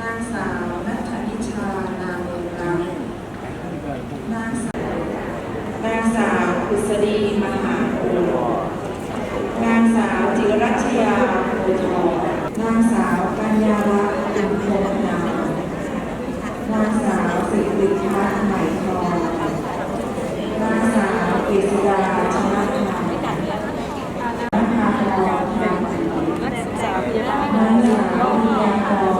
นางสาวนัทนิชานามเมืองรังนางสาวนางสาวกุศดีมหาโอนางสาวจิรัชยาโพทองนางสาวกัญญาลักษณ์อินโพนามนางสาวสิริพัฒน์ไหมทองนางสาวเกษดาชนะธรรมนางสาวพรทางศรีนางสาวพิยาก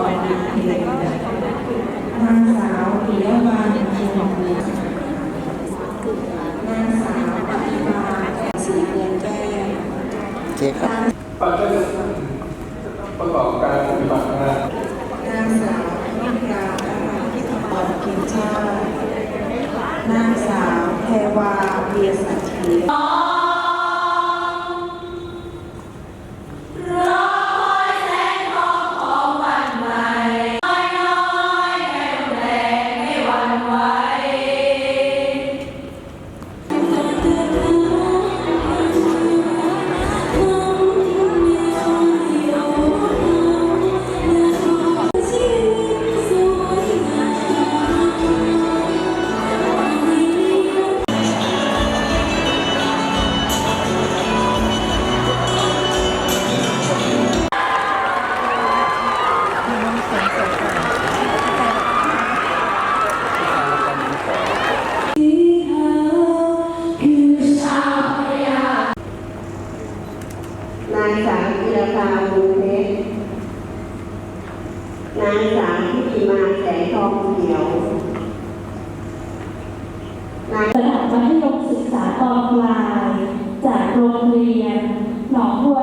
รดินเพลนางสาวปิยวันคงบุญนางสาวปฏิมาสีเงินแก้ว โอเคครับปัจจัยประกอบการปฏิบัติงานนางสาวนิราพิธบรพิมชาตินางสาวแพรวาเบียร์สันทีน นายสาวจิรภาบุญเพชรนางสาวที่มาแสงทองเขียวระดับมัธยมศึกษาตอนปลาย จากโรงเรียนหนองบัว